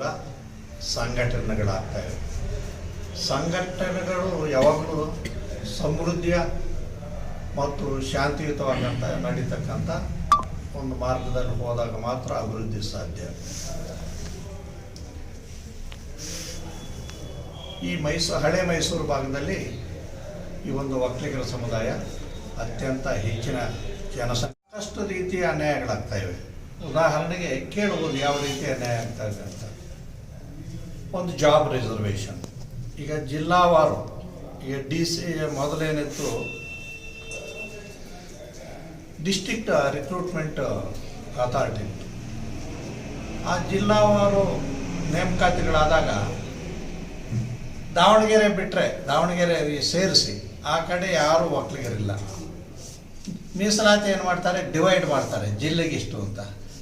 ಕೂಡ ಸಂಘಟನೆಗಳಾಗ್ತವೆ ಸಂಘಟನೆಗಳು ಯಾವಾಗಲೂ ಸಮೃದ್ಧಿಯ ಮತ್ತು ಶಾಂತಿಯುತವಾದಂಥ ನಡೀತಕ್ಕಂಥ ಒಂದು ಮಾರ್ಗದಲ್ಲಿ ಹೋದಾಗ ಮಾತ್ರ ಅಭಿವೃದ್ಧಿ ಸಾಧ್ಯ. ಈ ಮೈಸೂರು, ಹಳೆ ಮೈಸೂರು ಭಾಗದಲ್ಲಿ ಈ ಒಂದು ಒಕ್ಕಲಿಗರ ಸಮುದಾಯ ಅತ್ಯಂತ ಹೆಚ್ಚಿನ ಸಾಕಷ್ಟು ರೀತಿಯ ಅನ್ಯಾಯಗಳಾಗ್ತಾ ಇವೆ. ಉದಾಹರಣೆಗೆ ಕೇಳುವುದು ಯಾವ ರೀತಿ ಅನ್ಯಾಯ ಆಗ್ತಾ ಇದೆ ಅಂತ. ಒಂದು ಜಾಬ್ ರಿಸರ್ವೇಷನ್ ಈಗ ಜಿಲ್ಲಾವಾರು, ಈಗ ಡಿ ಸಿ ಮೊದಲೇನಿತ್ತು ಡಿಸ್ಟಿಕ್ಟ್ ರಿಕ್ರೂಟ್ಮೆಂಟ್ ಅಥಾರಿಟಿ ಆ ಜಿಲ್ಲಾವಾರು ನೇಮಕಾತಿಗಳಾದಾಗ ದಾವಣಗೆರೆ ಬಿಟ್ಟರೆ ದಾವಣಗೆರೆ ಸೇರಿಸಿ, ಆ ಕಡೆ ಯಾರೂ ಒಕ್ಕಲಿಗರಿಲ್ಲ. ಮೀಸಲಾತಿ ಏನು ಮಾಡ್ತಾರೆ? ಡಿವೈಡ್ ಮಾಡ್ತಾರೆ, ಜಿಲ್ಲೆಗೆ ಇಷ್ಟು ಅಂತ.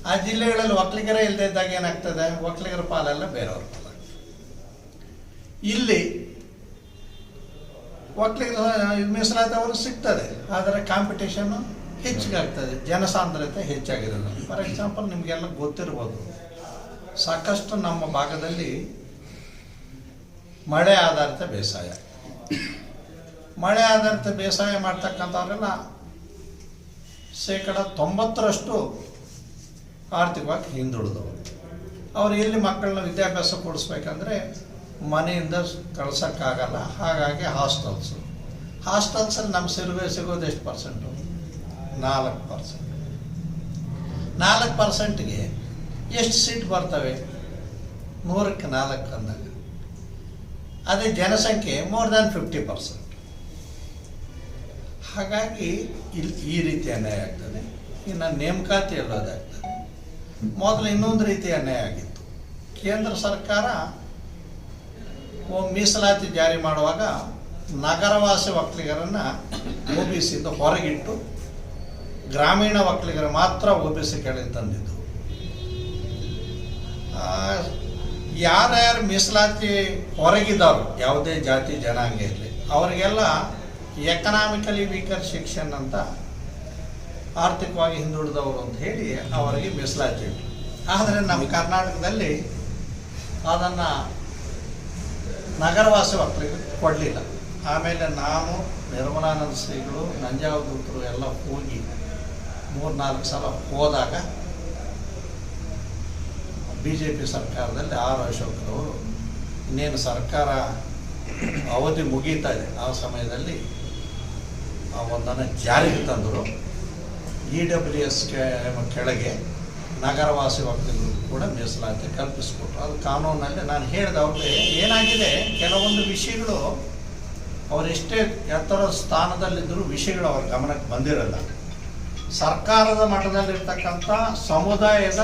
ಆ ಜಿಲ್ಲೆಗಳಲ್ಲಿ ಒಕ್ಕಲಿಗರೇ ಇಲ್ಲದೇ ಇದ್ದಾಗ ಏನಾಗ್ತದೆ? ಒಕ್ಕಲಿಗರ ಪಾಲೆಲ್ಲ ಬೇರೆಯವ್ರ. ಪಾಲ ಇಲ್ಲಿ ಒಕ್ಕಲಿಗ ಮೀಸಲಾತಿ ಸಿಗ್ತದೆ, ಆದರೆ ಕಾಂಪಿಟೇಷನ್ ಹೆಚ್ಚಿಗಾಗ್ತದೆ, ಜನಸಾಂದ್ರತೆ ಹೆಚ್ಚಾಗಿರೋದು. ಫಾರ್ ಎಕ್ಸಾಂಪಲ್ ನಿಮಗೆಲ್ಲ ಗೊತ್ತಿರ್ಬೋದು, ಸಾಕಷ್ಟು ನಮ್ಮ ಭಾಗದಲ್ಲಿ ಮಳೆ ಆಧಾರಿತ ಬೇಸಾಯ. ಮಳೆ ಆಧಾರಿತ ಬೇಸಾಯ ಮಾಡ್ತಕ್ಕಂಥವ್ರೆಲ್ಲ ಶೇಕಡ ತೊಂಬತ್ತರಷ್ಟು ಆರ್ಥಿಕವಾಗಿ ಹಿಂದುಳಿದವರು. ಅವ್ರು ಎಲ್ಲಿ ಮಕ್ಕಳನ್ನ ವಿದ್ಯಾಭ್ಯಾಸ ಕೊಡಿಸ್ಬೇಕಂದ್ರೆ ಮನೆಯಿಂದ ಕಳ್ಸೋಕ್ಕಾಗಲ್ಲ. ಹಾಗಾಗಿ ಹಾಸ್ಟೆಲ್ಸು. ಹಾಸ್ಟೆಲ್ಸಲ್ಲಿ ನಮ್ಮ ಸಿರುವೆ ಸಿಗೋದು ಎಷ್ಟು ಪರ್ಸೆಂಟು? ನಾಲ್ಕು ಪರ್ಸೆಂಟ್. ನಾಲ್ಕು ಪರ್ಸೆಂಟ್ಗೆ ಎಷ್ಟು ಸೀಟ್ ಬರ್ತವೆ? ನೂರಕ್ಕೆ ನಾಲ್ಕು ಅಂದಾಗ. ಅದೇ ಜನಸಂಖ್ಯೆ ಮೋರ್ ದ್ಯಾನ್ ಫಿಫ್ಟಿ ಪರ್ಸೆಂಟ್. ಹಾಗಾಗಿ ಇಲ್ಲಿ ಈ ರೀತಿ ಅನ್ಯಾಯ ಆಗ್ತದೆ. ಇನ್ನು ನೇಮಕಾತಿ ಅದಾಗ್ತದೆ ಮೊದಲು ಇನ್ನೊಂದು ರೀತಿ ಅನ್ಯಾಯ ಆಗಿತ್ತು. ಕೇಂದ್ರ ಸರ್ಕಾರ ಮೀಸಲಾತಿ ಜಾರಿ ಮಾಡುವಾಗ ನಗರವಾಸಿ ಒಕ್ಕಲಿಗರನ್ನು ಒ ಬಿ ಸಿಯಿಂದ ಹೊರಗಿಟ್ಟು ಗ್ರಾಮೀಣ ಒಕ್ಕಲಿಗರು ಮಾತ್ರ ಒ ಬಿ ಸಿ ಕೆಳಗೆ ತಂದಿದ್ದು ಯಾರ್ಯಾರು ಮೀಸಲಾತಿ ಹೊರಗಿದ್ದಾರೋ, ಯಾವುದೇ ಜಾತಿ ಜನಾಂಗ ಇರಲಿ, ಅವರಿಗೆಲ್ಲ ಎಕನಾಮಿಕಲಿ ವೀಕರ್ ಸೆಕ್ಷನ್ ಅಂತ ಆರ್ಥಿಕವಾಗಿ ಹಿಂದುಳಿದವರು ಅಂತ ಹೇಳಿ ಅವರಿಗೆ ಮೀಸಲಾತಿ ಇಟ್ಟು ಆದರೆ ನಮ್ಮ ಕರ್ನಾಟಕದಲ್ಲಿ ಅದನ್ನು ನಗರವಾಸಿ ಒಕ್ಕಲಿಗರಿಗೆ ಕೊಡಲಿಲ್ಲ. ಆಮೇಲೆ ನಾನು, ನಿರ್ಮಲಾನಂದ ಶ್ರೀಗಳು ನಂಜಾವಧೂತರು ಎಲ್ಲ ಹೋಗಿ ಮೂರು ನಾಲ್ಕು ಸಲ ಹೋದಾಗ ಬಿ ಜೆ ಪಿ ಸರ್ಕಾರದಲ್ಲಿ ಆರ್ ಅಶೋಕ್ರವರು ಇನ್ನೇನು ಸರ್ಕಾರ ಅವಧಿ ಮುಗೀತಾ ಇದೆ, ಆ ಸಮಯದಲ್ಲಿ ಆ ಒಂದನ್ನು ಜಾರಿಗೆ ತಂದರು. ಇ ಡಬ್ಲ್ಯೂ ಎಸ್ ಕೆಳಗೆ ನಗರವಾಸಿ ಒಕ್ಕಲಿಗರು ಕೂಡ ಮೀಸಲಾತಿ ಕಲ್ಪಿಸ್ಕೊಟ್ರು. ಅದು ಕಾನೂನಲ್ಲಿ ನಾನು ಹೇಳಿದೆ ಅವ್ರಿಗೆ ಏನಾಗಿದೆ, ಕೆಲವೊಂದು ವಿಷಯಗಳು ಅವರೆಷ್ಟೇ ಎತ್ತರ ಸ್ಥಾನದಲ್ಲಿದ್ದರೂ ವಿಷಯಗಳು ಅವ್ರ ಗಮನಕ್ಕೆ ಬಂದಿರಲ್ಲ. ಸರ್ಕಾರದ ಮಟ್ಟದಲ್ಲಿರ್ತಕ್ಕಂಥ ಸಮುದಾಯದ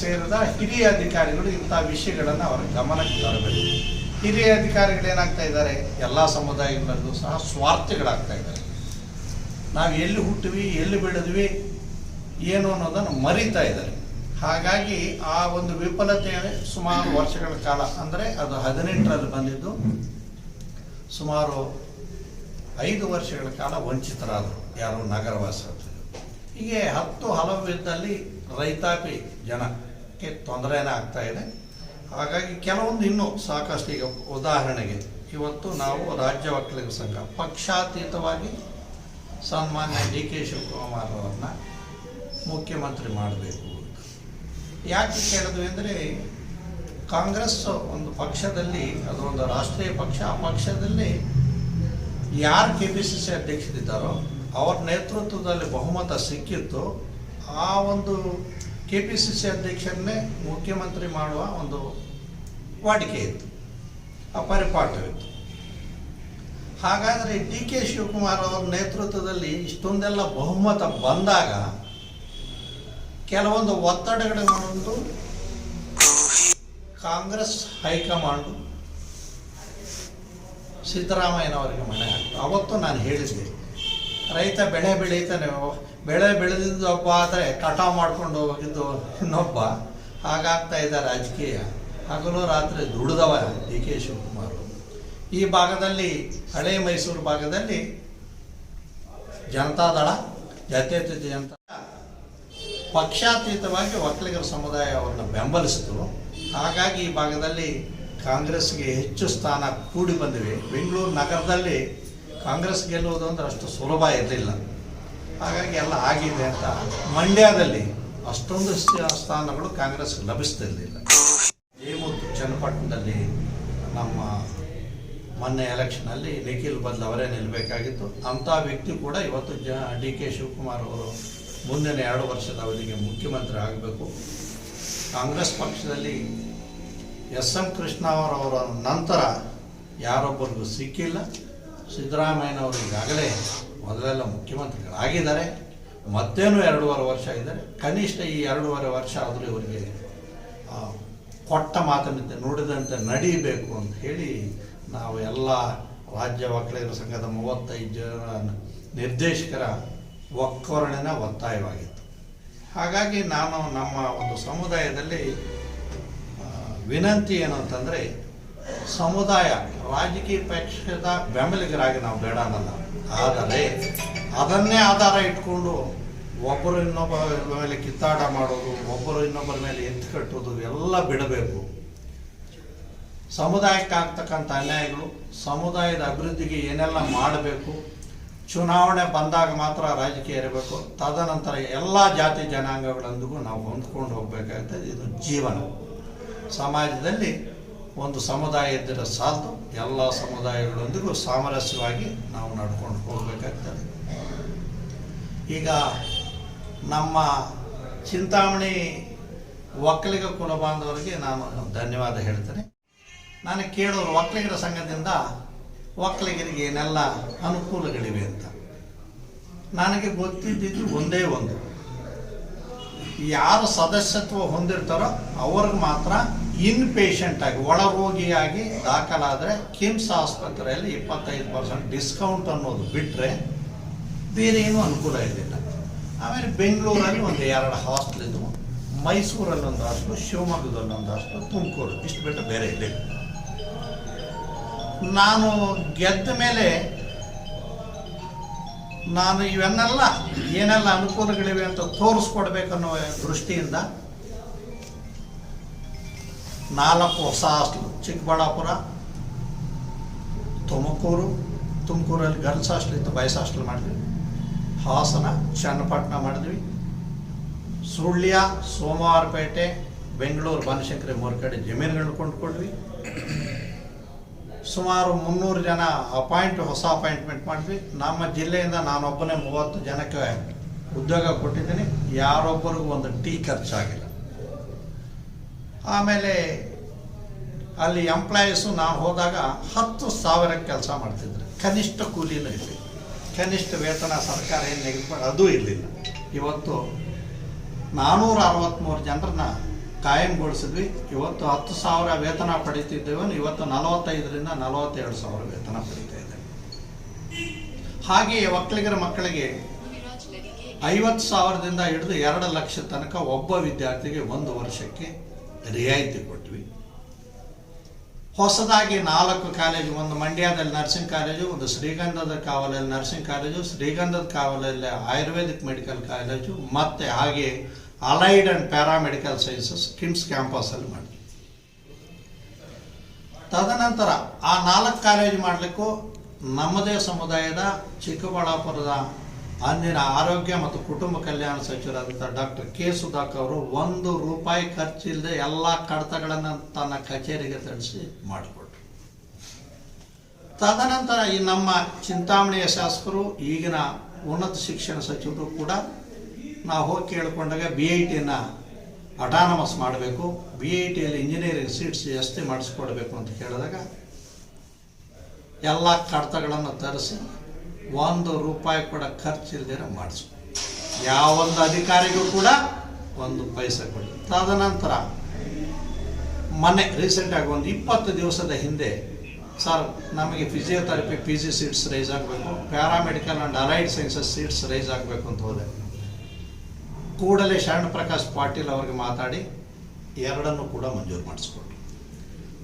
ಸೇರಿದ ಹಿರಿಯ ಅಧಿಕಾರಿಗಳು ಇಂಥ ವಿಷಯಗಳನ್ನು ಅವರ ಗಮನಕ್ಕೆ ತರಬೇಕು. ಹಿರಿಯ ಅಧಿಕಾರಿಗಳು ಏನಾಗ್ತಾ ಇದ್ದಾರೆ, ಎಲ್ಲ ಸಮುದಾಯಗಳಲ್ಲೂ ಸಹ ಸ್ವಾರ್ಥಿಗಳಾಗ್ತಾ ಇದ್ದಾರೆ. ನಾವು ಎಲ್ಲಿ ಹುಟ್ಟಿವಿ ಎಲ್ಲಿ ಬೆಳೆದ್ವಿ, ಏನು ಅನ್ನೋದನ್ನು ಮರಿತಾ ಇದ್ದಾರೆ. ಹಾಗಾಗಿ ಆ ಒಂದು ವಿಫಲತೆ ಸುಮಾರು ವರ್ಷಗಳ ಕಾಲ, ಅಂದರೆ ಅದು ಹದಿನೆಂಟರಲ್ಲಿ ಬಂದಿದ್ದು, ಸುಮಾರು ಐದು ವರ್ಷಗಳ ಕಾಲ ವಂಚಿತರಾದರು ಯಾರು ನಗರವಾಸಿ ಹೀಗೆ ಹತ್ತು ಹಲವು ವಿಧದಲ್ಲಿ ರೈತಾಪಿ ಜನಕ್ಕೆ ತೊಂದರೆನೇ ಆಗ್ತಾ ಇದೆ. ಹಾಗಾಗಿ ಕೆಲವೊಂದು ಇನ್ನೂ ಸಾಕಷ್ಟು ಈಗ ಉದಾಹರಣೆಗೆ, ಇವತ್ತು ನಾವು ರಾಜ್ಯ ವಕೀಲರ ಸಂಘ, ಪಕ್ಷಾತೀತವಾಗಿ ಸನ್ಮಾನ್ಯ ಡಿ ಕೆ ಶಿವಕುಮಾರ್ ಅವರನ್ನ ಮುಖ್ಯಮಂತ್ರಿ ಮಾಡಬೇಕು. ಯಾಕೆ ಕೇಳಿದ್ವಿ ಅಂದರೆ ಕಾಂಗ್ರೆಸ್ ಒಂದು ಪಕ್ಷದಲ್ಲಿ ಅದೊಂದು ರಾಷ್ಟ್ರೀಯ ಪಕ್ಷ, ಆ ಪಕ್ಷದಲ್ಲಿ ಯಾರು ಕೆ ಪಿ ಸಿ ಸಿ ಅಧ್ಯಕ್ಷರಿದ್ದಾರೋ, ಅವ್ರ ನೇತೃತ್ವದಲ್ಲಿ ಬಹುಮತ ಸಿಕ್ಕಿತ್ತು. ಆ ಒಂದು ಕೆ ಪಿ ಸಿ ಸಿ ಅಧ್ಯಕ್ಷರನ್ನೇ ಮುಖ್ಯಮಂತ್ರಿ ಮಾಡುವ ಒಂದು ವಾಡಿಕೆ ಇತ್ತು, ಆ ಪರಿಪಾಠವಿತ್ತು. ಹಾಗಾದರೆ ಡಿ ಕೆ ಶಿವಕುಮಾರ್ ಅವರ ನೇತೃತ್ವದಲ್ಲಿ ಇಷ್ಟೊಂದೆಲ್ಲ ಬಹುಮತ ಬಂದಾಗ ಕೆಲವೊಂದು ಒತ್ತಡಗಳನ್ನು ಕಾಂಗ್ರೆಸ್ ಹೈಕಮಾಂಡ್ ಸಿದ್ದರಾಮಯ್ಯನವರಿಗೆ ಮನೆ ಹಾಕ್ತು. ಅವತ್ತು ನಾನು ಹೇಳಿದ್ದೆ, ರೈತ ಬೆಳೆ ಬೆಳೀತಾನೆ, ಬೆಳೆ ಬೆಳೆದಿದ್ದು ಒಬ್ಬ ಆದರೆ ಕಟಾವು ಮಾಡ್ಕೊಂಡು ಹೋಗಿದ್ದು ಇನ್ನೊಬ್ಬ, ಹಾಗಾಗ್ತಾ ಇದ್ದ ರಾಜಕೀಯ. ಹಗಲು ರಾತ್ರಿ ದುಡಿದವ ಡಿ ಕೆ ಶಿವಕುಮಾರ್. ಈ ಭಾಗದಲ್ಲಿ, ಹಳೆ ಮೈಸೂರು ಭಾಗದಲ್ಲಿ ಜನತಾದಳ ಜಾತ್ಯತೀತ ಜನತಾ ಪಕ್ಷಾತೀತವಾಗಿ ಒಕ್ಕಲಿಗರ ಸಮುದಾಯ ಅವರನ್ನು ಬೆಂಬಲಿಸಿತು. ಹಾಗಾಗಿ ಈ ಭಾಗದಲ್ಲಿ ಕಾಂಗ್ರೆಸ್ಗೆ ಹೆಚ್ಚು ಸ್ಥಾನ ಕೂಡಿ ಬಂದಿವೆ ಬೆಂಗಳೂರು ನಗರದಲ್ಲಿ ಕಾಂಗ್ರೆಸ್ ಗೆಲ್ಲುವುದು ಅಂದ್ರೆ ಅಷ್ಟು ಸುಲಭ ಇರಲಿಲ್ಲ. ಹಾಗಾಗಿ ಎಲ್ಲ ಆಗಿದೆ ಅಂತ ಮಂಡ್ಯದಲ್ಲಿ ಅಷ್ಟೊಂದು ಸ್ಥಾನಗಳು ಕಾಂಗ್ರೆಸ್ ಲಭಿಸ್ತಿರಲಿಲ್ಲ ಮತ್ತು ಚನ್ನಪಟ್ಟಣದಲ್ಲಿ ನಮ್ಮ ಮೊನ್ನೆ ಎಲೆಕ್ಷನಲ್ಲಿ ನಿಖಿಲ್ ಬದಲು ಅವರೇ ನಿಲ್ಲಬೇಕಾಗಿತ್ತು ಅಂಥ ವ್ಯಕ್ತಿ ಕೂಡ ಇವತ್ತು ಜ, ಡಿ ಕೆ ಶಿವಕುಮಾರ್ ಅವರು ಮುಂದಿನ ಎರಡು ವರ್ಷದ ಅವಧಿಗೆ ಮುಖ್ಯಮಂತ್ರಿ ಆಗಬೇಕು. ಕಾಂಗ್ರೆಸ್ ಪಕ್ಷದಲ್ಲಿ ಎಸ್ ಎಂ ಕೃಷ್ಣ ಅವರವರ ನಂತರ ಯಾರೊಬ್ಬರಿಗೂ ಸಿಕ್ಕಿಲ್ಲ. ಸಿದ್ದರಾಮಯ್ಯನವರು ಈಗಾಗಲೇ ಮೊದಲೆಲ್ಲ ಮುಖ್ಯಮಂತ್ರಿಗಳಾಗಿದ್ದಾರೆ. ಮತ್ತೇನು ಎರಡೂವರೆ ವರ್ಷ ಇದ್ದಾರೆ. ಕನಿಷ್ಠ ಈ ಎರಡೂವರೆ ವರ್ಷ ಆದರೂ ಇವರಿಗೆ ಕೊಟ್ಟ ಮಾತನಂತೆ ನುಡಿದಂತೆ ನಡೀಬೇಕು ಅಂತ ಹೇಳಿ ನಾವು ಎಲ್ಲ ರಾಜ್ಯ ಒಕ್ಕಲಿಗರ ಸಂಘದ ಮೂವತ್ತೈದು ಜನ ನಿರ್ದೇಶಕರ ಒಕ್ಕೊರಣಿನ ಒತ್ತಾಯವಾಗಿತ್ತು. ಹಾಗಾಗಿ ನಾನು ನಮ್ಮ ಒಂದು ಸಮುದಾಯದಲ್ಲಿ ವಿನಂತಿ ಏನು ಅಂತಂದರೆ, ಸಮುದಾಯ, ರಾಜಕೀಯ ಪಕ್ಷದ ಬೆಂಬಲಿಗರಾಗಿ ನಾವು ಬೇಡ ಅನ್ನಲ್ಲ. ಆದರೆ, ಅದನ್ನೇ ಆಧಾರ ಇಟ್ಕೊಂಡು ಒಬ್ಬರು ಇನ್ನೊಬ್ಬರ ಮೇಲೆ ಕಿತ್ತಾಟ ಮಾಡೋದು, ಒಬ್ಬರು ಇನ್ನೊಬ್ಬರ ಮೇಲೆ ಎತ್ತು ಕಟ್ಟೋದು ಎಲ್ಲ ಬಿಡಬೇಕು. ಸಮುದಾಯಕ್ಕೆ ಆಗ್ತಕ್ಕಂಥ ಅನ್ಯಾಯಗಳು, ಸಮುದಾಯದ ಅಭಿವೃದ್ಧಿಗೆ ಏನೆಲ್ಲ ಮಾಡಬೇಕು ಚುನಾವಣೆ ಬಂದಾಗ ಮಾತ್ರ ರಾಜಕೀಯ ಇರಬೇಕು. ತದನಂತರ ಎಲ್ಲ ಜಾತಿ ಜನಾಂಗಗಳೊಂದಿಗೂ ನಾವು ಹೊಂದ್ಕೊಂಡು ಹೋಗ್ಬೇಕಾಗ್ತದೆ ಇದು ಜೀವನ. ಸಮಾಜದಲ್ಲಿ ಒಂದು ಸಮುದಾಯ ಇದ್ದರೆ ಸಾಲದು. ಎಲ್ಲ ಸಮುದಾಯಗಳೊಂದಿಗೂ ಸಾಮರಸ್ಯವಾಗಿ ನಾವು ನಡ್ಕೊಂಡು ಹೋಗಬೇಕಾಗ್ತದೆ. ಈಗ ನಮ್ಮ ಚಿಂತಾಮಣಿ ಒಕ್ಕಲಿಗ ಕುಲ ಬಾಂಧವರಿಗೆ ನಾನು ಧನ್ಯವಾದ ಹೇಳ್ತೇನೆ. ನಾನು ಕೇಳೋರು ಒಕ್ಕಲಿಗರ ಸಂಘದಿಂದ ಒಕ್ಕಲಿಗರಿಗೆ ಏನೆಲ್ಲ ಅನುಕೂಲಗಳಿವೆ ಅಂತ. ನನಗೆ ಗೊತ್ತಿದ್ದಿದ್ದು ಒಂದೇ ಒಂದು. ಯಾರು ಸದಸ್ಯತ್ವ ಹೊಂದಿರ್ತಾರೋ ಅವ್ರಿಗೆ ಮಾತ್ರ ಇನ್ ಪೇಷಂಟ್ ಆಗಿ ಒಳರೋಗಿಯಾಗಿ ದಾಖಲಾದರೆ ಕಿಮ್ಸ್ ಆಸ್ಪತ್ರೆಯಲ್ಲಿ ಇಪ್ಪತ್ತೈದು ಪರ್ಸೆಂಟ್ ಡಿಸ್ಕೌಂಟ್ ಅನ್ನೋದು ಬಿಟ್ಟರೆ ಬೇರೆ ಏನೂ ಅನುಕೂಲ ಇರಲಿಲ್ಲ. ಆಮೇಲೆ ಬೆಂಗಳೂರಲ್ಲಿ ಒಂದು ಎರಡು ಹಾಸ್ಟೆಲ್ ಇದ್ದವು ಮೈಸೂರಲ್ಲಿ ಒಂದು ಹಾಸ್ಟೆಲ್ ಶಿವಮೊಗ್ಗದಲ್ಲಿ ಒಂದು ಹಾಸ್ಟ್ಲು ತುಮಕೂರು ಇಷ್ಟು ಬಿಟ್ಟು ಬೇರೆ ಇರಲಿಲ್ಲ ನಾನು ಗೆದ್ದ ಮೇಲೆ ನಾನು ಇವನ್ನೆಲ್ಲ ಏನೆಲ್ಲ ಅನುಕೂಲಗಳಿವೆ ಅಂತ ತೋರಿಸ್ಕೊಡ್ಬೇಕನ್ನೋ ದೃಷ್ಟಿಯಿಂದ ನಾಲ್ಕು ಹೊಸ ಹಾಸ್ಟ್ಲು, ಚಿಕ್ಕಬಳ್ಳಾಪುರ, ತುಮಕೂರು, ತುಮಕೂರಲ್ಲಿ ಗರ್ಲ್ಸ್ ಹಾಸ್ಟೆಲ್ ಇತ್ತು, ಬಾಯ್ಸ್ ಹಾಸ್ಟೆಲ್ ಮಾಡಿದ್ವಿ. ಹಾಸನ, ಚನ್ನಪಟ್ಟಣ ಮಾಡಿದ್ವಿ. ಸುಳ್ಯ, ಸೋಮವಾರಪೇಟೆ, ಬೆಂಗಳೂರು, ಬನಶಂಕರಿ ಮೂರು ಕಡೆ ಜಮೀನುಗಳನ್ನ ಕೊಂಡ್ಕೊಂಡ್ವಿ. ಸುಮಾರು ಮುನ್ನೂರು ಜನ ಅಪಾಯಿಂಟ್, ಹೊಸ ಅಪಾಯಿಂಟ್ಮೆಂಟ್ ಮಾಡಿದ್ವಿ. ನಮ್ಮ ಜಿಲ್ಲೆಯಿಂದ ನಾನೊಬ್ಬನೇ ಮೂವತ್ತು ಜನಕ್ಕೆ ಉದ್ಯೋಗ ಕೊಟ್ಟಿದ್ದೀನಿ. ಯಾರೊಬ್ಬರಿಗೂ ಒಂದು ಟೀ ಖರ್ಚಾಗಿಲ್ಲ. ಆಮೇಲೆ ಅಲ್ಲಿ ಎಂಪ್ಲಾಯೀಸು ನಾನು ಹೋದಾಗ ಹತ್ತು ಸಾವಿರಕ್ಕೆ ಕೆಲಸ ಮಾಡ್ತಿದ್ರು. ಕನಿಷ್ಠ ಕೂಲಿನೂ ಇರಲಿಲ್ಲ. ಕನಿಷ್ಠ ವೇತನ ಸರ್ಕಾರ ಏನು ನಿಗದಿ ಅದೂ ಇರಲಿಲ್ಲ. ಇವತ್ತು ನಾನ್ನೂರ ಅರವತ್ತ್ಮೂರು ಜನರನ್ನ ಕಾಯಂಗೊಳಿಸಿದ್ವಿ. ಇವತ್ತು ಹತ್ತು ಸಾವಿರ ವೇತನ ಪಡಿತಿದ್ದೇವೆ. ಇವತ್ತು ನಲವತ್ತೈದರಿಂದ ನಲವತ್ತೆರಡು ಸಾವಿರ ವೇತನ ಪಡಿತಾ ಇದ್ದೇವೆ ಹಾಗೆಯೇ ಒಕ್ಕಲಿಗರ ಮಕ್ಕಳಿಗೆ ಐವತ್ತು ಸಾವಿರದಿಂದ ಹಿಡಿದು ಎರಡು ಲಕ್ಷ ತನಕ ಒಬ್ಬ ವಿದ್ಯಾರ್ಥಿಗೆ ಒಂದು ವರ್ಷಕ್ಕೆ ರಿಯಾಯಿತಿ ಕೊಟ್ವಿ. ಹೊಸದಾಗಿ ನಾಲ್ಕು ಕಾಲೇಜು, ಒಂದು ಮಂಡ್ಯದಲ್ಲಿ ನರ್ಸಿಂಗ್ ಕಾಲೇಜು, ಒಂದು ಶ್ರೀಗಂಧದ ಕಾವಲಲ್ಲಿ ನರ್ಸಿಂಗ್ ಕಾಲೇಜು, ಶ್ರೀಗಂಧದ ಕಾವಲಲ್ಲಿ ಆಯುರ್ವೇದಿಕ್ ಮೆಡಿಕಲ್ ಕಾಲೇಜು, ಮತ್ತು ಹಾಗೆ allied and paramedical sciences KIMS ಕ್ಯಾಂಪಸಲ್ಲಿ ಮಾಡಿದ್ವಿ ತದನಂತರ ಆ ನಾಲ್ಕು ಕಾಲೇಜು ಮಾಡಲಿಕ್ಕೂ ನಮ್ಮದೇ ಸಮುದಾಯದ ಚಿಕ್ಕಬಳ್ಳಾಪುರದ ಅಂದಿನ ಆರೋಗ್ಯ ಮತ್ತು ಕುಟುಂಬ ಕಲ್ಯಾಣ ಸಚಿವರಾದಂಥ ಡಾಕ್ಟರ್ ಕೆ ಸುಧಾಕರ್ ಅವರು ಒಂದು ರೂಪಾಯಿ ಖರ್ಚಿಲ್ಲದೆ ಎಲ್ಲ ಕಡತಗಳನ್ನು ತನ್ನ ಕಚೇರಿಗೆ ತರಿಸಿ ಮಾಡಿಕೊಟ್ರು. ತದನಂತರ ಈ ನಮ್ಮ ಚಿಂತಾಮಣಿಯ ಶಾಸಕರು, ಈಗಿನ ಉನ್ನತ ಶಿಕ್ಷಣ ಸಚಿವರು ಕೂಡ ನಾವು ಹೋಗಿ ಕೇಳಿಕೊಂಡಾಗ ಬಿ ಐ ಟಿನ ಅಟಾನಮಸ್ ಮಾಡಬೇಕು. ಬಿ ಐ ಟಿಯಲ್ಲಿ ಇಂಜಿನಿಯರಿಂಗ್ ಸೀಟ್ಸ್ ಜಾಸ್ತಿ ಮಾಡಿಸ್ಕೊಡ್ಬೇಕು ಅಂತ ಕೇಳಿದಾಗ ಎಲ್ಲ ಕಡತಗಳನ್ನು ತರಿಸಿ ಒಂದು ರೂಪಾಯಿ ಕೂಡ ಖರ್ಚಿಲ್ದಿರ ಮಾಡಿಸ್ಕೊ ಯಾವೊಂದು ಅಧಿಕಾರಿಗೂ ಕೂಡ ಒಂದು ಪೈಸೆ ಕೊಡಿ. ತದನಂತರ ಮೊನ್ನೆ ರೀಸೆಂಟಾಗಿ ಒಂದು ಇಪ್ಪತ್ತು ದಿವಸದ ಹಿಂದೆ ಸರ್ ನಮಗೆ physiotherapy P G seats raise ಆಗಬೇಕು. Paramedical and allied sciences seats raise ಆಗಬೇಕು ಅಂತ ಹೋದೆ. ಕೂಡಲೇ ಶರಣ ಪ್ರಕಾಶ್ ಪಾಟೀಲ್ ಅವರಿಗೆ ಮಾತಾಡಿ ಎರಡನ್ನು ಕೂಡ ಮಂಜೂರು ಮಾಡಿಸ್ಕೊಟ್ರು.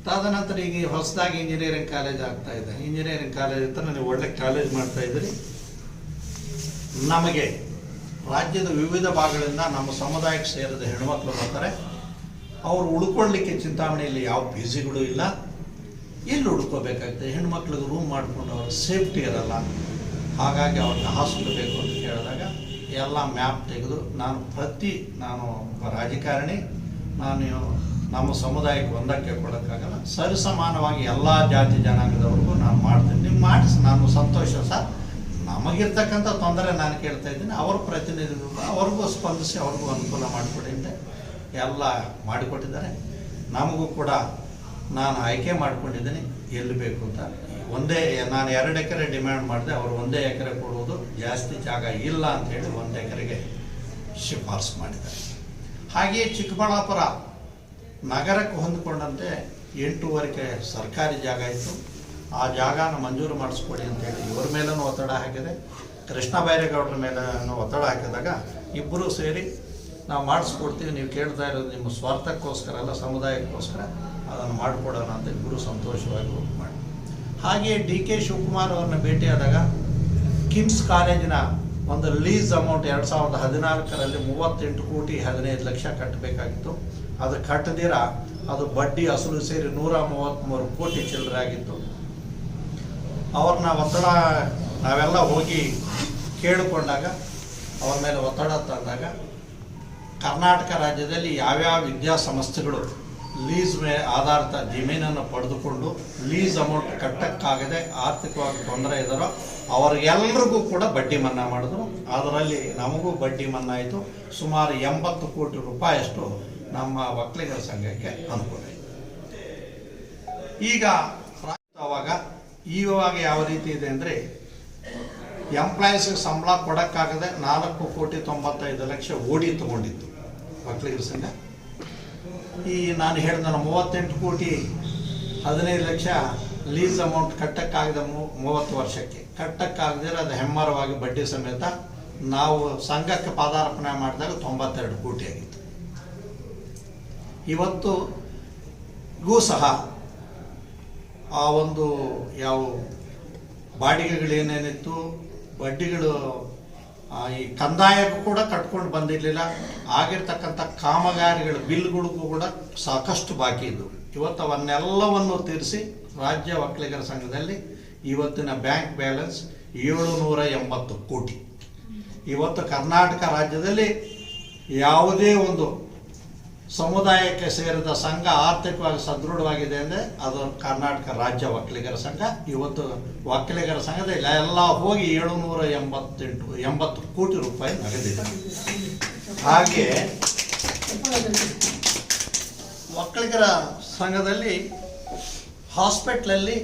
ತದನಂತರ ಈಗ ಹೊಸದಾಗಿ ಇಂಜಿನಿಯರಿಂಗ್ ಕಾಲೇಜ್ ಆಗ್ತಾ ಇದೆ. ಇಂಜಿನಿಯರಿಂಗ್ ಕಾಲೇಜ್ ಅಂತ ನೀವು ಒಳ್ಳೆ ಕಾಲೇಜ್ ಮಾಡ್ತಾ ಇದ್ದೀರಿ. ನಮಗೆ ರಾಜ್ಯದ ವಿವಿಧ ಭಾಗಗಳಿಂದ ನಮ್ಮ ಸಮುದಾಯಕ್ಕೆ ಸೇರಿದ ಹೆಣ್ಮಕ್ಳು ಬರ್ತಾರೆ. ಅವರು ಉಳ್ಕೊಳ್ಳಿಕ್ಕೆ ಚಿಂತಾಮಣಿಯಲ್ಲಿ ಯಾವ ಪಿ ಇಲ್ಲ. ಎಲ್ಲಿ ಉಳ್ಕೋಬೇಕಾಗ್ತದೆ? ಹೆಣ್ಮಕ್ಳಿಗೆ ರೂಮ್ ಮಾಡಿಕೊಂಡು ಅವ್ರ ಸೇಫ್ಟಿ ಇರಲ್ಲ. ಹಾಗಾಗಿ ಅವ್ರನ್ನ ಹಾಸ್ಟೆಲ್ ಬೇಕು ಅಂತ ಕೇಳಿದಾಗ ಎಲ್ಲ ಮ್ಯಾಪ್ ತೆಗೆದು ನಾನು ಪ್ರತಿ ನಾನು ಒಬ್ಬ ರಾಜಕಾರಣಿ, ನಾನು ನಮ್ಮ ಸಮುದಾಯಕ್ಕೆ ಒಂದಕ್ಕೆ ಕೊಡೋಕ್ಕಾಗಲ್ಲ, ಸರಿಸಮಾನವಾಗಿ ಎಲ್ಲ ಜಾತಿ ಜನಾಂಗದವ್ರಿಗೂ ನಾನು ಮಾಡ್ತೀನಿ. ನೀವು ಮಾಡಿಸಿ, ನಾನು ಸಂತೋಷ. ಸರ್, ನಮಗಿರ್ತಕ್ಕಂಥ ತೊಂದರೆ ನಾನು ಕೇಳ್ತಾ ಇದ್ದೀನಿ. ಅವ್ರ ಪ್ರತಿನಿಧಿಗಳು ಅವ್ರಿಗೂ ಸ್ಪಂದಿಸಿ, ಅವ್ರಿಗೂ ಅನುಕೂಲ ಮಾಡಿಕೊಡಿ ಅಂತ ಎಲ್ಲ ಮಾಡಿಕೊಟ್ಟಿದ್ದಾರೆ. ನಮಗೂ ಕೂಡ ನಾನು ಆಯ್ಕೆ ಮಾಡ್ಕೊಂಡಿದ್ದೀನಿ. ಎಲ್ಲಿ ಬೇಕು ಅಂತ ಒಂದೇ ನಾನು ಎರಡು ಎಕರೆ ಡಿಮ್ಯಾಂಡ್ ಮಾಡಿದೆ, ಅವರು ಒಂದೇ ಎಕರೆ ಕೊಡುವುದು, ಜಾಸ್ತಿ ಜಾಗ ಇಲ್ಲ ಅಂತ ಹೇಳಿ ಒಂದು ಎಕರೆಗೆ ಶಿಫಾರಸು ಮಾಡಿದ್ದಾರೆ. ಹಾಗೆಯೇ ಚಿಕ್ಕಬಳ್ಳಾಪುರ ನಗರಕ್ಕೆ ಹೊಂದಿಕೊಂಡಂತೆ ಎಂಟೂವರೆಗೆ ಸರ್ಕಾರಿ ಜಾಗ ಇತ್ತು. ಆ ಜಾಗನ ಮಂಜೂರು ಮಾಡಿಸ್ಕೊಡಿ ಅಂತೇಳಿ ಇವ್ರ ಮೇಲೂ ಒತ್ತಡ ಹಾಕಿದೆ. ಕೃಷ್ಣ ಬೈರೇಗೌಡರ ಮೇಲೂ ಒತ್ತಡ ಹಾಕಿದಾಗ ಇಬ್ಬರೂ ಸೇರಿ ನಾವು ಮಾಡಿಸ್ಕೊಡ್ತೀವಿ, ನೀವು ಕೇಳ್ತಾ ಇರೋದು ನಿಮ್ಮ ಸ್ವಾರ್ಥಕ್ಕೋಸ್ಕರ ಅಲ್ಲ, ಸಮುದಾಯಕ್ಕೋಸ್ಕರ ಅದನ್ನು ಮಾಡಿಕೊಡೋಣ ಅಂತ ಇಬ್ಬರು ಸಂತೋಷವಾಗಿ ಮಾಡಿ ಹಾಗೆಯೇ ಡಿ ಕೆ ಶಿವಕುಮಾರ್ ಅವ್ರನ್ನ ಭೇಟಿಯಾದಾಗ ಕಿಮ್ಸ್ ಕಾಲೇಜಿನ ಒಂದು ಲೀಸ್ ಅಮೌಂಟ್ ಎರಡು ಸಾವಿರದ ಹದಿನಾಲ್ಕರಲ್ಲಿ ಮೂವತ್ತೆಂಟು ಕೋಟಿ ಹದಿನೈದು ಲಕ್ಷ ಕಟ್ಟಬೇಕಾಗಿತ್ತು. ಅದು ಕಟ್ಟದಿರ ಅದು ಬಡ್ಡಿ ಅಸಲು ಸೇರಿ ನೂರ ಮೂವತ್ತ್ಮೂರು ಕೋಟಿ ಚಿಲ್ಲರೆ ಆಗಿತ್ತು. ಅವ್ರನ್ನ ಒತ್ತಡ, ನಾವೆಲ್ಲ ಹೋಗಿ ಕೇಳಿಕೊಂಡಾಗ, ಅವ್ರ ಮೇಲೆ ಒತ್ತಡ ತಂದಾಗ ಕರ್ನಾಟಕ ರಾಜ್ಯದಲ್ಲಿ ಯಾವ್ಯಾವ ವಿದ್ಯಾಸಂಸ್ಥೆಗಳು ಲೀಸ್ ಮೇ ಆಧಾರಿತ ಜಮೀನನ್ನು ಪಡೆದುಕೊಂಡು ಲೀಸ್ ಅಮೌಂಟ್ ಕಟ್ಟಕ್ಕಾಗದೆ ಆರ್ಥಿಕವಾಗಿ ತೊಂದರೆ ಇದ್ದಾರೋ ಅವ್ರಿಗೆಲ್ರಿಗೂ ಕೂಡ ಬಡ್ಡಿ ಮನ್ನಾ ಮಾಡಿದ್ರು. ಅದರಲ್ಲಿ ನಮಗೂ ಬಡ್ಡಿ ಮನ್ನಾ ಆಯಿತು. ಸುಮಾರು ಎಂಬತ್ತು ಕೋಟಿ ರೂಪಾಯಿಯಷ್ಟು ನಮ್ಮ ಒಕ್ಕಲಿಗರ ಸಂಘಕ್ಕೆ ಅನುಕೂಲ ಈಗ ಅವಾಗ ಈವಾಗ ಯಾವ ರೀತಿ ಇದೆ ಅಂದರೆ ಎಂಪ್ಲಾಯೀಸ್ಗೆ ಸಂಬಳ ಕೊಡೋಕ್ಕಾಗದೆ ನಾಲ್ಕು ಕೋಟಿ ತೊಂಬತ್ತೈದು ಲಕ್ಷ ಓಡಿ ತೊಗೊಂಡಿತ್ತು ಒಕ್ಕಲಿಗರ ಸಂಘ. ಈ ನಾನು ಹೇಳಿದ ಮೂವತ್ತೆಂಟು ಕೋಟಿ ಹದಿನೈದು ಲಕ್ಷ ಲೀಸ್ ಅಮೌಂಟ್ ಕಟ್ಟಕ್ಕಾಗದ ಮೂವತ್ತು ವರ್ಷಕ್ಕೆ. ಕಟ್ಟಕ್ಕಾಗದಿರ ಅದು ಹೆಮ್ಮರವಾಗಿ ಬಡ್ಡಿ ಸಮೇತ ನಾವು ಸಂಘಕ್ಕೆ ಪಾದಾರ್ಪಣೆ ಮಾಡಿದಾಗ ತೊಂಬತ್ತೆರಡು ಕೋಟಿ ಆಗಿತ್ತು. ಇವತ್ತುಗೂ ಸಹ ಆ ಒಂದು ಯಾವ ಬಾಡಿಗೆಗಳು ಏನೇನಿತ್ತು, ಬಡ್ಡಿಗಳು ಈ ಕಂದಾಯಕ್ಕೂ ಕೂಡ ಕಟ್ಕೊಂಡು ಬಂದಿರಲಿಲ್ಲ. ಆಗಿರ್ತಕ್ಕಂಥ ಕಾಮಗಾರಿಗಳ ಬಿಲ್ಗಳಿಗೂ ಕೂಡ ಸಾಕಷ್ಟು ಬಾಕಿ ಇದ್ದವು ಇವತ್ತು ಅವನ್ನೆಲ್ಲವನ್ನು ತೀರಿಸಿ ರಾಜ್ಯ ಒಕ್ಕಲಿಗರ ಸಂಘದಲ್ಲಿ ಇವತ್ತಿನ ಬ್ಯಾಂಕ್ ಬ್ಯಾಲೆನ್ಸ್ ಏಳುನೂರ ಎಂಬತ್ತು ಕೋಟಿ. ಇವತ್ತು ಕರ್ನಾಟಕ ರಾಜ್ಯದಲ್ಲಿ ಯಾವುದೇ ಒಂದು ಸಮುದಾಯಕ್ಕೆ ಸೇರಿದ ಸಂಘ ಆರ್ಥಿಕವಾಗಿ ಸದೃಢವಾಗಿದೆ ಅಂದರೆ ಅದು ಕರ್ನಾಟಕ ರಾಜ್ಯ ಒಕ್ಕಲಿಗರ ಸಂಘ. ಇವತ್ತು ಒಕ್ಕಲಿಗರ ಸಂಘದಲ್ಲಿ ಎಲ್ಲ ಹೋಗಿ ಏಳುನೂರ ಎಂಬತ್ತೆಂಟು, ಎಂಬತ್ತು ಕೋಟಿ ರೂಪಾಯಿ ನಗದಿದೆ. ಹಾಗೆ ಒಕ್ಕಲಿಗರ ಸಂಘದಲ್ಲಿ ಹಾಸ್ಪಿಟ್ಲಲ್ಲಿ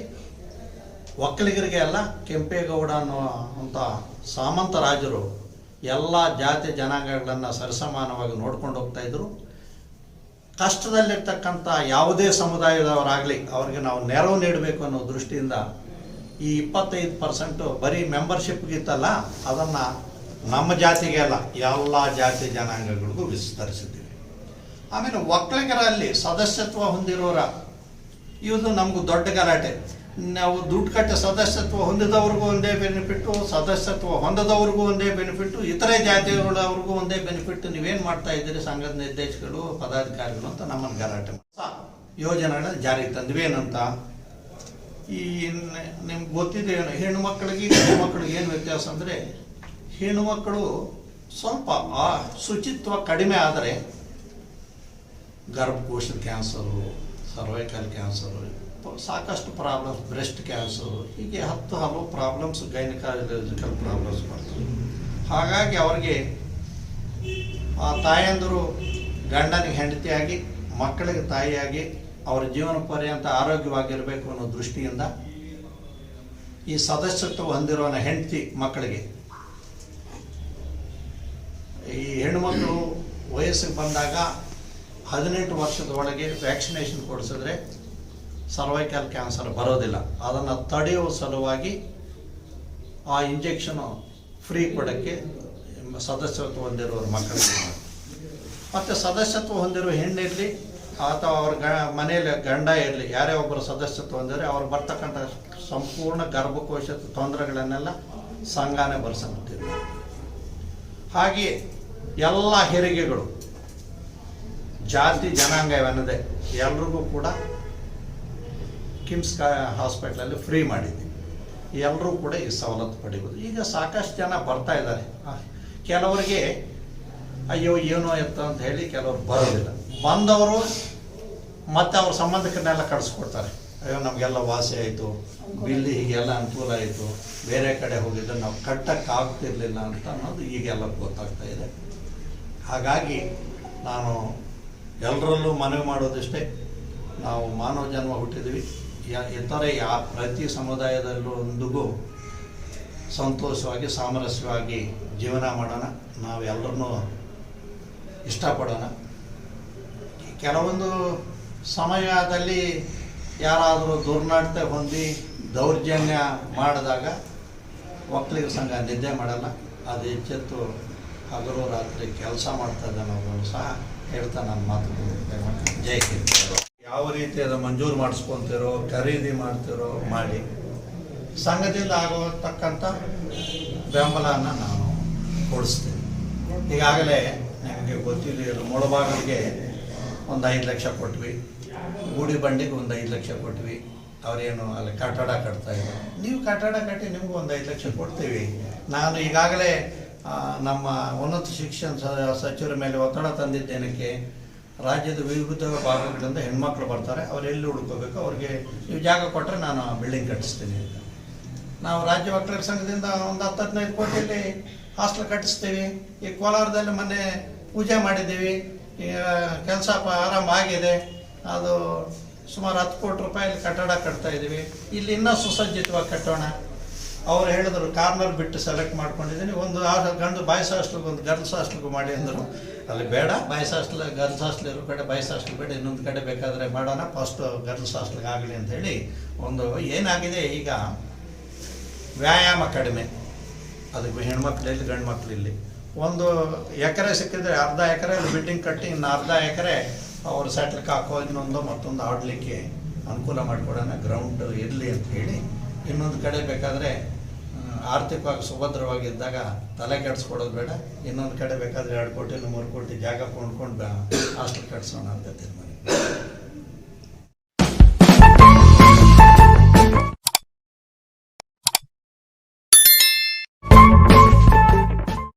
ಒಕ್ಕಲಿಗರಿಗೆ ಎಲ್ಲ ಕೆಂಪೇಗೌಡ ಅನ್ನೋ ಅಂತ ಸಾಮಂತ ರಾಜರು ಎಲ್ಲ ಜಾತಿ ಜನಾಂಗಗಳನ್ನು ಸರಿಸಮಾನವಾಗಿ ನೋಡ್ಕೊಂಡು ಹೋಗ್ತಾ ಇದ್ರು. ಕಷ್ಟದಲ್ಲಿರ್ತಕ್ಕಂಥ ಯಾವುದೇ ಸಮುದಾಯದವರಾಗಲಿ ಅವ್ರಿಗೆ ನಾವು ನೆರವು ನೀಡಬೇಕು ಅನ್ನೋ ದೃಷ್ಟಿಯಿಂದ ಈ ಇಪ್ಪತ್ತೈದು ಪರ್ಸೆಂಟು ಬರೀ ಮೆಂಬರ್ಶಿಪ್ಗಿತ್ತಲ್ಲ ಅದನ್ನು ನಮ್ಮ ಜಾತಿಗೆ ಅಲ್ಲ, ಎಲ್ಲ ಜಾತಿ ಜನಾಂಗಗಳಿಗೂ ವಿಸ್ತರಿಸಿದ್ದೀವಿ. ಆಮೇಲೆ ಒಕ್ಕಲಿಗರಲ್ಲಿ ಸದಸ್ಯತ್ವ ಹೊಂದಿರೋರ ಇದು ನಮಗೂ ದೊಡ್ಡ ಗಲಾಟೆ. ನಾವು ದುಡ್ಡು ಕಟ್ಟ ಸದಸ್ಯತ್ವ ಹೊಂದಿದವ್ರಿಗೂ ಒಂದೇ ಬೆನಿಫಿಟ್ಟು ಸದಸ್ಯತ್ವ ಹೊಂದದವ್ರಿಗೂ ಒಂದೇ ಬೆನಿಫಿಟ್ಟು ಇತರೆ ಜಾತಿಗಳವ್ರಿಗೂ ಒಂದೇ ಬೆನಿಫಿಟ್ ನೀವೇನು ಮಾಡ್ತಾ ಇದ್ದೀರಿ ಸಂಘದ ನಿರ್ದೇಶಕರು, ಪದಾಧಿಕಾರಿಗಳು ಅಂತ ನಮ್ಮನ್ನು ಗಲಾಟೆ ಯೋಜನೆಗಳನ್ನ ಜಾರಿಗೆ ತಂದ್ವಿ ಏನಂತ ಈ ನಿಮ್ಗೆ ಗೊತ್ತಿದೆ ಏನು, ಹೆಣ್ಣು ಮಕ್ಕಳಿಗೆ ಗಂಡು ಮಕ್ಕಳಿಗೆ ಏನು ವ್ಯತ್ಯಾಸ ಅಂದರೆ, ಹೆಣ್ಣು ಮಕ್ಕಳು ಸ್ವಲ್ಪ, ಆ, ಶುಚಿತ್ವ ಕಡಿಮೆ ಆದರೆ ಗರ್ಭಕೋಶದ ಕ್ಯಾನ್ಸರು ಸರ್ವೈಕಲ್ ಕ್ಯಾನ್ಸರು ಸಾಕಷ್ಟು ಪ್ರಾಬ್ಲಮ್ಸ್ ಬ್ರೆಸ್ಟ್ ಕ್ಯಾನ್ಸರ್ ಹೀಗೆ ಹತ್ತು ಹಲವು ಪ್ರಾಬ್ಲಮ್ಸ್ ಗೈನಕಾಲಜಿಕಲ್ ಪ್ರಾಬ್ಲಮ್ಸ್ ಬರ್ತವೆ. ಹಾಗಾಗಿ ಅವ್ರಿಗೆ ಆ ತಾಯಂದರು ಗಂಡನಿಗೆ ಹೆಂಡತಿಯಾಗಿ, ಮಕ್ಕಳಿಗೆ ತಾಯಿಯಾಗಿ ಅವರ ಜೀವನ ಪರ್ಯಂತ ಆರೋಗ್ಯವಾಗಿರಬೇಕು ಅನ್ನೋ ದೃಷ್ಟಿಯಿಂದ ಈ ಸದಸ್ಯತ್ವ ಹೊಂದಿರುವ ಹೆಂಡತಿ ಮಕ್ಕಳಿಗೆ, ಈ ಹೆಣ್ಣುಮಕ್ಕಳು ವಯಸ್ಸಿಗೆ ಬಂದಾಗ ಹದಿನೆಂಟು ವರ್ಷದ ಒಳಗೆ ವ್ಯಾಕ್ಸಿನೇಷನ್ ಕೊಡಿಸಿದ್ರೆ ಸರ್ವೈಕಲ್ ಕ್ಯಾನ್ಸರ್ ಬರೋದಿಲ್ಲ. ಅದನ್ನು ತಡೆಯುವ ಸಲುವಾಗಿ ಆ ಇಂಜೆಕ್ಷನು ಫ್ರೀ ಕೊಡೋಕ್ಕೆ ಸದಸ್ಯತ್ವ ಹೊಂದಿರುವ ಮಕ್ಕಳಿಗೆ ಮತ್ತು ಸದಸ್ಯತ್ವ ಹೊಂದಿರುವ ಹೆಣ್ಣಿರಲಿ ಅಥವಾ ಅವ್ರ ಗ ಮನೆಯಲ್ಲಿ ಗಂಡ ಇರಲಿ, ಯಾರೇ ಒಬ್ಬರು ಸದಸ್ಯತ್ವ ಹೊಂದಿದ್ರೆ ಅವ್ರು ಬರ್ತಕ್ಕಂಥ ಸಂಪೂರ್ಣ ಗರ್ಭಕೋಶದ ತೊಂದರೆಗಳನ್ನೆಲ್ಲ ಸಂಘಾನೇ ಭರಿಸುತ್ತೀವಿ ಹಾಗೆಯೇ ಎಲ್ಲ ಹೆರಿಗೆಗಳು ಜಾತಿ ಜನಾಂಗ ಇವನ್ನದೇ ಎಲ್ರಿಗೂ ಕೂಡ ಕಿಮ್ಸ್ ಹಾಸ್ಪಿಟ್ಲಲ್ಲಿ ಫ್ರೀ ಮಾಡಿದ್ವಿ. ಎಲ್ಲರೂ ಕೂಡ ಈ ಸವಲತ್ತು ಪಡಿಬೋದು. ಈಗ ಸಾಕಷ್ಟು ಜನ ಬರ್ತಾ ಇದ್ದಾರೆ. ಕೆಲವರಿಗೆ ಅಯ್ಯೋ ಏನೋ ಎತ್ತ ಅಂತ ಹೇಳಿ ಕೆಲವರು ಬರೋದಿಲ್ಲ. ಬಂದವರು ಮತ್ತೆ ಅವ್ರ ಸಂಬಂಧಿಕರನ್ನೆಲ್ಲ ಕಳಿಸ್ಕೊಡ್ತಾರೆ. ಅಯ್ಯೋ ನಮಗೆಲ್ಲ ವಾಸಿ ಆಯಿತು. ಬಿಲ್ ಹೀಗೆಲ್ಲ ಅನುಕೂಲ ಆಯಿತು. ಬೇರೆ ಕಡೆ ಹೋಗಿದ್ರೆ ನಾವು ಕಟ್ಟೋಕ್ಕಾಗ್ತಿರಲಿಲ್ಲ ಅಂತ ಅನ್ನೋದು ಈಗೆಲ್ಲ ಗೊತ್ತಾಗ್ತಾ ಇದೆ. ಹಾಗಾಗಿ ನಾನು ಎಲ್ಲರಲ್ಲೂ ಮನವಿ ಮಾಡೋದಿಷ್ಟೇ. ನಾವು ಮಾನವ ಜನ್ಮ ಹುಟ್ಟಿದ್ವಿ. ಇತರೆ ಯಾ ಪ್ರತಿ ಸಮುದಾಯದಲ್ಲೂ ಒಂದಿಗೂ ಸಂತೋಷವಾಗಿ, ಸಾಮರಸ್ಯವಾಗಿ ಜೀವನ ಮಾಡೋಣ. ನಾವೆಲ್ಲರನ್ನೂ ಇಷ್ಟಪಡೋಣ. ಕೆಲವೊಂದು ಸಮಯದಲ್ಲಿ ಯಾರಾದರೂ ದುರ್ನಡತೆ ಹೊಂದಿ ದೌರ್ಜನ್ಯ ಮಾಡಿದಾಗ ಒಕ್ಕಲಿಗ ಸಂಘ ನಿದ್ದೆ ಮಾಡಲ್ಲ. ಅದು ಹೆಚ್ಚೆತ್ತು ಹಗಲು ರಾತ್ರಿ ಕೆಲಸ ಮಾಡ್ತಾ ಅನ್ನೋದನ್ನು ಸಹ ಹೇಳ್ತಾ ನನ್ನ ಮಾತು. ಜೈ ಹಿಂದ್. ಯಾವ ರೀತಿ ಅದು ಮಂಜೂರು ಮಾಡಿಸ್ಕೊಂತಿರೋ, ಖರೀದಿ ಮಾಡ್ತಿರೋ, ಮಾಡಿ. ಸಂಘದಿಂದ ಆಗೋತಕ್ಕಂಥ ಬೆಂಬಲನ ನಾನು ಕೊಡಿಸ್ತೀನಿ. ಈಗಾಗಲೇ ನಿಮಗೆ ಗೊತ್ತಿಲ್ಲ ಮುಳಬಾಗಿಲಿಗೆ ಒಂದು ಐದು ಲಕ್ಷ ಕೊಟ್ವಿ. ಗೂಡಿ ಬಂಡಿಗೆ ಒಂದು ಐದು ಲಕ್ಷ ಕೊಟ್ವಿ. ಅವರೇನು ಅಲ್ಲಿ ಕಟ್ಟಡ ಕಟ್ತಾ ಇದ್ದಾರೆ ನೀವು ಕಟ್ಟಡ ಕಟ್ಟಿ ನಿಮಗೂ ಒಂದು ಐದು ಲಕ್ಷ ಕೊಡ್ತೀವಿ. ನಾನು ಈಗಾಗಲೇ ನಮ್ಮ ಉನ್ನತ ಶಿಕ್ಷಣ ಸಚಿವರ ಮೇಲೆ ಒತ್ತಡ ತಂದಿದ್ದೇನಕ್ಕೆ ರಾಜ್ಯದ ವಿವಿಧ ಭಾಗಗಳಿಂದ ಹೆಣ್ಮಕ್ಳು ಬರ್ತಾರೆ ಅವರೆಲ್ಲಿ ಹುಡ್ಕೋಬೇಕು ಅವ್ರಿಗೆ ನೀವು ಜಾಗ ಕೊಟ್ಟರೆ ನಾನು ಬಿಲ್ಡಿಂಗ್ ಕಟ್ಟಿಸ್ತೀನಿ ಅಂತ. ನಾವು ರಾಜ್ಯ ವಕೀಲರ ಸಂಘದಿಂದ ಒಂದು ಹತ್ತು ಹದಿನೈದು ಕೋಟಿಯಲ್ಲಿ ಹಾಸ್ಟೆಲ್ ಕಟ್ಟಿಸ್ತೀವಿ. ಈ ಕೋಲಾರದಲ್ಲಿ ಮೊನ್ನೆ ಪೂಜೆ ಮಾಡಿದ್ದೀವಿ. ಈಗ ಕೆಲಸ ಆರಾಮ ಆಗಿದೆ. ಅದು ಸುಮಾರು ಹತ್ತು ಕೋಟಿ ರೂಪಾಯಿ ಕಟ್ಟಡ ಕಟ್ತಾ ಇದ್ದೀವಿ ಇಲ್ಲಿ ಇನ್ನೂ ಸುಸಜ್ಜಿತವಾಗಿ ಕಟ್ಟೋಣ. ಅವ್ರು ಹೇಳಿದ್ರು, ಕಾರ್ನರ್ ಬಿಟ್ಟು ಸೆಲೆಕ್ಟ್ ಮಾಡ್ಕೊಂಡಿದ್ದೀನಿ. ಒಂದು ಆ ಗಂಡು ಬಾಯ್ಸ್ ಹಾಸ್ಟೆಲ್ಗೆ ಒಂದು ಗರ್ಲ್ಸ್ ಹಾಸ್ಟೆಲ್ಗೂ ಮಾಡಿ ಅಂದರು. ಅಲ್ಲಿ ಬೇಡ, ಬಾಯ್ಸ್ ಹಾಸ್ಟೆಲ್, ಗರ್ಲ್ಸ್ ಹಾಸ್ಟೆಲ್ ಇರೋ ಕಡೆ ಬಾಯ್ಸ್ ಹಾಸ್ಟೆಲ್ ಬೇಡ, ಇನ್ನೊಂದು ಕಡೆ ಬೇಕಾದರೆ ಮಾಡೋಣ, ಫಸ್ಟ್ ಗರ್ಲ್ಸ್ ಹಾಸ್ಟೆಲ್ಗೆ ಆಗಲಿ ಹೇಳಿ ಒಂದು ಏನಾಗಿದೆ ಈಗ? ವ್ಯಾಯಾಮ ಕಡಿಮೆ. ಅದಕ್ಕೆ ಹೆಣ್ಮಕ್ಳಲ್ಲಿ ಗಂಡು ಮಕ್ಕಳಲ್ಲಿ ಒಂದು ಎಕರೆ ಸಿಕ್ಕಿದ್ರೆ ಅರ್ಧ ಎಕರೆ ಬಿಲ್ಡಿಂಗ್ ಕಟ್ಟಿ ಇನ್ನು ಅರ್ಧ ಎಕರೆ ಅವರು ಸೆಟ್ಲ್ಗೆ ಹಾಕೋ, ಇನ್ನೊಂದು ಮತ್ತೊಂದು ಆಡಲಿಕ್ಕೆ ಅನುಕೂಲ ಮಾಡಿಕೊಡೋಣ ಗ್ರೌಂಡ್ ಇರಲಿ ಅಂತ ಹೇಳಿ ಇನ್ನೊಂದು ಕಡೆ ಬೇಕಾದರೆ ಆರ್ಥಿಕವಾಗಿ ಸುಭದ್ರವಾಗಿದ್ದಾಗ ತಲೆ ಕೆಡಿಸ್ಕೊಡೋದು ಬೇಡ, ಇನ್ನೊಂದು ಕಡೆ ಬೇಕಾದರೆ ಎರಡು ಕೋಟಿ ಮೂರು ಕೋಟಿ ಜಾಗ ಕೊಂಡ್ಕೊಂಡು ಹಾಸ್ಟೆಲ್ ಕಟ್ಸೋಣ ಅಂತ ತೀರ್ಮಾನ.